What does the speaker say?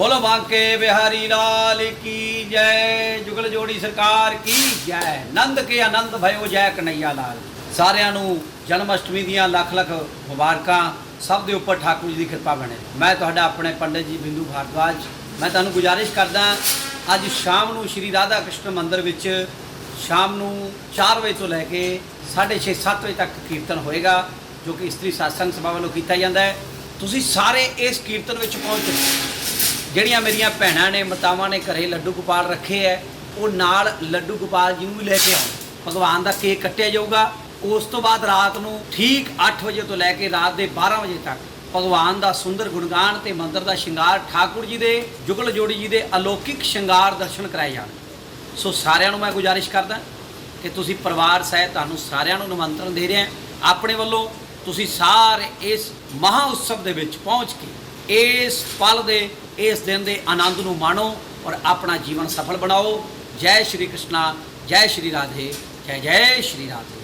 ਬੋਲੋ ਬਾਂਕੇ ਬਿਹਾਰੀ ਲਾਲ ਕੀ ਜੈ, ਜੁਗਲ ਜੋੜੀ ਸਰਕਾਰ ਕੀ ਜੈ? ਨੰਦ ਕੇ ਆਨੰਦ ਭਇਓ ਜੈ ਕਨਈਆ ਲਾਲ। ਸਾਰਿਆਂ ਨੂੰ ਜਨਮ ਅਸ਼ਟਮੀ ਦੀਆਂ ਲੱਖ ਲੱਖ ਮੁਬਾਰਕਾਂ। ਸਭ ਦੇ ਉੱਪਰ ਠਾਕੁਰ ਜੀ ਦੀ ਕਿਰਪਾ ਬਣੇ। ਮੈਂ ਤੁਹਾਡਾ ਆਪਣੇ ਪੰਡਿਤ ਜੀ ਬਿੰਦੂ ਭਾਰਦਵਾਜ। ਮੈਂ ਤੁਹਾਨੂੰ ਗੁਜ਼ਾਰਿਸ਼ ਕਰਦਾ ਅੱਜ ਸ਼ਾਮ ਨੂੰ ਸ਼੍ਰੀ ਰਾਧਾ ਕ੍ਰਿਸ਼ਨ ਮੰਦਿਰ ਵਿੱਚ ਸ਼ਾਮ ਨੂੰ 4 ਵਜੇ ਤੋਂ ਲੈ ਕੇ 6:30 7 ਵਜੇ ਤੱਕ ਕੀਰਤਨ ਹੋਏਗਾ, ਜੋ ਕਿ ਇਸਤਰੀ satsang ਸਭਾ ਵੱਲੋਂ ਕੀਤਾ ਜਾਂਦਾ ਹੈ। ਤੁਸੀਂ ਸਾਰੇ ਇਸ ਕੀਰਤਨ ਵਿੱਚ ਪਹੁੰਚੋ ਜਿਹੜੀਆਂ ਮੇਰੀਆਂ ਭੈਣਾਂ ਨੇ, ਮਾਤਾਵਾਂ ਨੇ ਘਰੇ ਲੱਡੂ ਗੋਪਾਲ ਰੱਖੇ ਐ, ਉਹ ਨਾਲ ਲੱਡੂ ਗੋਪਾਲ ਜੀ ਨੂੰ ਵੀ ਲੈ ਕੇ ਆਉਣ। ਭਗਵਾਨ ਦਾ ਕੇਕ ਕੱਟਿਆ ਜਾਊਗਾ। ਉਸ ਤੋਂ ਬਾਅਦ ਰਾਤ ਨੂੰ ਠੀਕ 8 ਵਜੇ ਤੋਂ ਲੈ ਕੇ ਰਾਤ ਦੇ 12 ਵਜੇ ਤੱਕ ਭਗਵਾਨ ਦਾ ਸੁੰਦਰ ਗੁਣਗਾਨ ਤੇ ਮੰਦਰ ਦਾ ਸ਼ਿੰਗਾਰ ਠਾਕੁਰ ਜੀ ਦੇ, ਜੁਗਲ ਜੋੜੀ ਜੀ ਦੇ ਅਲੌਕਿਕ ਸ਼ਿੰਗਾਰ ਦਰਸ਼ਨ ਕਰਾਏ ਜਾਣ। ਸੋ ਸਾਰਿਆਂ ਨੂੰ ਮੈਂ ਗੁਜ਼ਾਰਿਸ਼ ਕਰਦਾ ਕਿ ਤੁਸੀਂ ਪਰਿਵਾਰ ਸਹਿਤ ਤੁਹਾਨੂੰ ਸਾਰਿਆਂ ਨੂੰ ਨਿਮੰਤਰਣ ਦੇ ਰਿਹਾ ਆਪਣੇ ਵੱਲੋਂ ਤੁਸੀਂ ਸਾਰੇ ਇਸ ਮਹਾ ਉਤਸਵ ਦੇ ਵਿੱਚ ਪਹੁੰਚ ਕੇ ਇਸ ਪਲ ਦੇ, ਇਸ ਦਿਨ ਦੇ ਆਨੰਦ ਨੂੰ ਮਾਣੋ ਔਰ ਆਪਣਾ ਜੀਵਨ ਸਫਲ ਬਣਾਓ। ਜੈ ਸ਼੍ਰੀ ਕ੍ਰਿਸ਼ਨਾ, ਜੈ ਸ਼੍ਰੀ ਰਾਧੇ, ਜੈ ਜੈ ਸ਼੍ਰੀ ਰਾਧੇ।